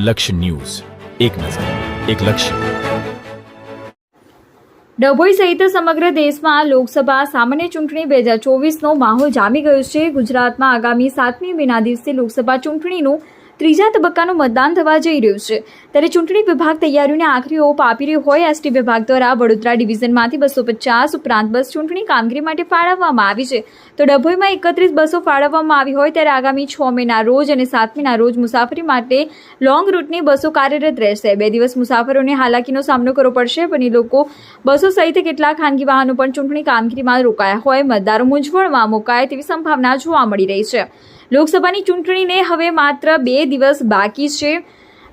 લક્ષ્ય ન્યૂઝ. એક નજર, એક લક્ષ્ય. ડભોઈ સહિત સમગ્ર દેશમાં લોકસભા સામાન્ય ચૂંટણી બે હજાર ચોવીસનો માહોલ જામી ગયો છે. ગુજરાતમાં આગામી સાતમી મેના દિવસે લોકસભા ચૂંટણીનું ત્રીજા તબક્કાનું મતદાન થવા જઈ રહ્યું છે. ત્યારે ચૂંટણી વિભાગ તૈયારીઓને આખરી ઓપ આપી રહ્યો હોય, એસટી વિભાગ દ્વારા વડોદરા ડિવિઝનમાંથી બસો પચાસ ઉપરાંત બસ ચૂંટણી કામગીરી માટે ફાળવવામાં આવી છે. તો ડભોઈમાં એકત્રીસ બસો ફાળવવામાં આવી હોય ત્યારે આગામી છ મેના રોજ અને સાતમીના રોજ મુસાફરી માટે લોંગ રૂટની બસો કાર્યરત રહેશે. બે દિવસ મુસાફરોને હાલાકીનો સામનો કરવો પડશે, પણ એ લોકો બસો સહિત કેટલાક ખાનગી વાહનો પણ ચૂંટણી કામગીરીમાં રોકાયા હોય. મતદારો મૂંઝવણમાં મુકાય તેવી સંભાવના જોવા મળી રહી છે. લોકસભાની ચૂંટણીને હવે માત્ર બે દિવસ બાકી છે.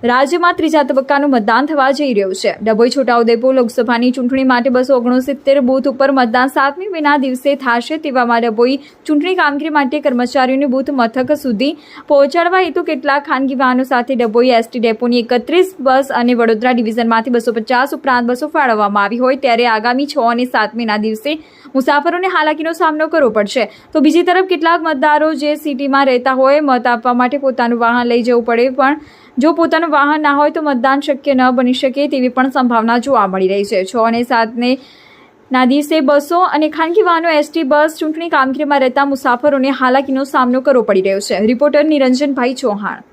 રાજ્યમાં ત્રીજા તબક્કાનું મતદાન થવા જઈ રહ્યું છે. ડભોઈ છોટાઉદેપુર લોકસભાની ચૂંટણી માટે બસો ઓગણસિત્તેર બૂથ ઉપર મતદાન સાતમી મેના દિવસે થશે તેવામાં ડભોઈ ચૂંટણી કામગીરી માટે કર્મચારીઓને બૂથ મથક સુધી પહોંચાડવા હેતુ કેટલાક ખાનગી વાહનો સાથે ડભોઈ એસટી ડેપોની એકત્રીસ બસ અને વડોદરા ડિવિઝનમાંથી બસો પચાસ ઉપરાંત બસો ફાળવવામાં આવી હોય ત્યારે આગામી છ અને સાતમીના દિવસે મુસાફરોને હાલાકીનો સામનો કરવો પડશે. તો બીજી તરફ કેટલાક મતદારો જે સિટીમાં રહેતા હોય મત આપવા માટે પોતાનું વાહન લઈ જવું પડે પણ જો પોતાનું વાહન ના હોય તો મતદાન શક્ય ન બની શકે તેવી પણ સંભાવના જોવા મળી રહી છે. છ અને સાતને ના દિવસે બસો અને ખાનગી વાહનો એસટી, બસ, ચૂંટણી કામગીરીમાં રહેતા મુસાફરોને હાલાકીનો સામનો કરવો પડી રહ્યો છે. રિપોર્ટર નિરંજનભાઈ ચૌહાણ.